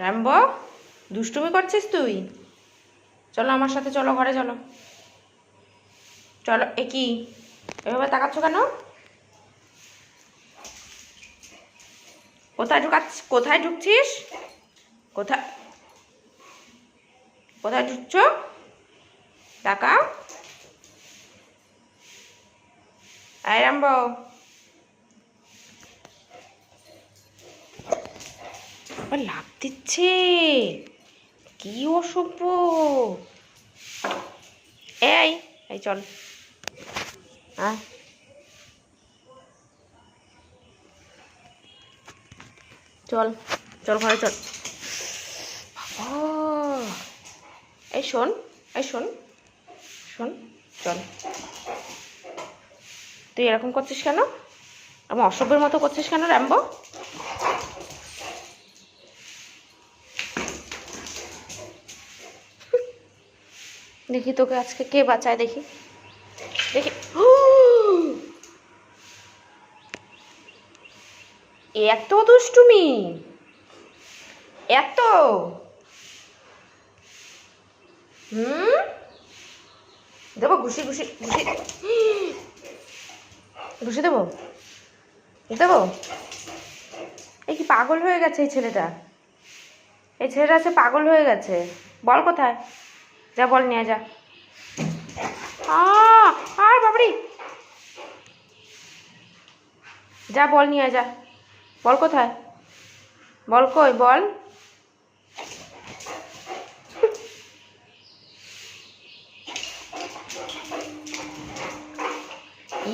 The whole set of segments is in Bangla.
র্যাম্বো দুষ্টুমি করছিস তুই? চলো আমার সাথে চলো, ঘরে চলো। চলো, এ কি? এভাবে তাকাচ্ছ কেন? কোথায় ঢুকাচ্ছ, কোথায় ঢুকছিস? কোথায় কোথায় ঢুকছ? টাকা আয় রাম্বো। আবার লাভ দিচ্ছে। কি অসভ্য। এই চল। হ্যাঁ চল চল ঘরে, চল। এই শোন এই শোন শোন, চল। তুই এরকম করছিস কেন? আমার অসভ্যের মতো করছিস কেন র্যাম্বো দেখি তোকে আজকে কে বাঁচায় দেখি। দেখি। এত দুষ্টুমি। এত হুম? দেবো, ঘুষি ঘুষি ঘুষি। ঘুষি দেবো? দেবো? এই কি পাগল হয়ে গেছে এই ছেলেটা? এই ছেলেটা আছে পাগল হয়ে গেছে। বল কোথায়? যা বল, নিয়ে যা। আর বাবরি। যা বল, নিয়ে যা। বল কোথায়? বল কই, বল।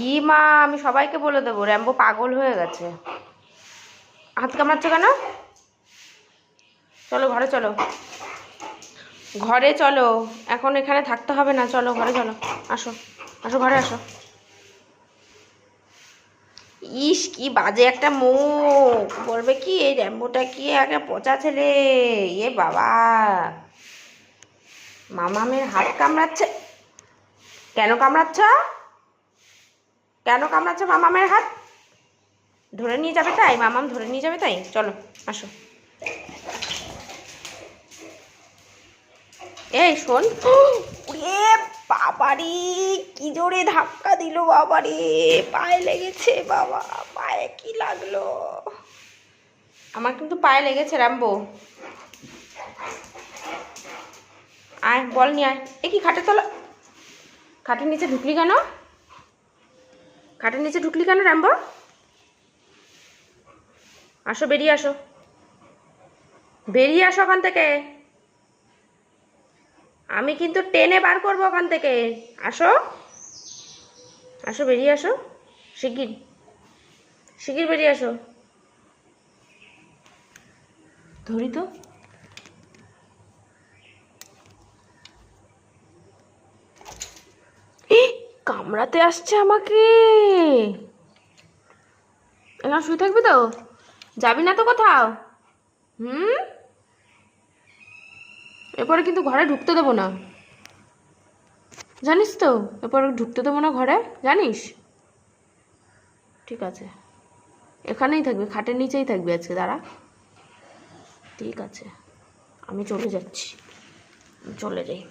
ই মা, আমি সবাইকে বলে দেবো, র্যাম্বো পাগল হয়ে গেছে। হাত কামড়াচ্ছ কেন? চলো, ঘরে চলো। ঘরে চলো। এখন এখানে থাকতে হবে না। চলো, ঘরে চলো। আসো। আসো, ঘরে আসো। ইস, কি বাজে একটা মুখ। বলবে কি, এই র্যাম্বোটা কি একটা পচা ছেলে? এ বাবা। মামামের হাত কামড়াচ্ছে। কেন কামড়াচ্ছ? কেন কামড়াচ্ছে মামামের হাত? ধরে নিয়ে যাবে তাই? মামাম ধরে নিয়ে যাবে তাই? চলো, আসো। এই শোন। এ বাবারি কি জোরে ধাক্কা দিল বাবারে। পায়ে লেগেছে বাবা পায়ে কি লাগল? আমার কিন্তু পায়ে লেগেছে রাম্বো। আয় বল নিয়ে আয়। এ কি খাটে তলা? খাটের নিচে ঢুকলি কেন? খাটের নিচে ঢুকলি কেন রাম্বো? আসো বেরিয়ে আসো। বেরিয়ে আসো ওখান থেকে। আমি কিন্তু টেনে বার করব ওখান থেকে। আসো। আসো, বেরিয়ে আসো। শিগগির। শিগগির বেরিয়ে আসো। ধরি তো। কামড়াতে আসছে আমাকে। এখানে শুয়ে থাকবি তো? যাবি না তো কোথাও? হুম? এরপরে কিন্তু ঘরে ঢুকতে দেবো না। জানিস তো? এরপরে ঢুকতে দেবো না ঘরে? জানিস? ঠিক আছে। এখানেই থাকবে, খাটের নিচেই থাকবে আজকে, দাঁড়া। ঠিক আছে। আমি চলে যাচ্ছি। চলে যাই।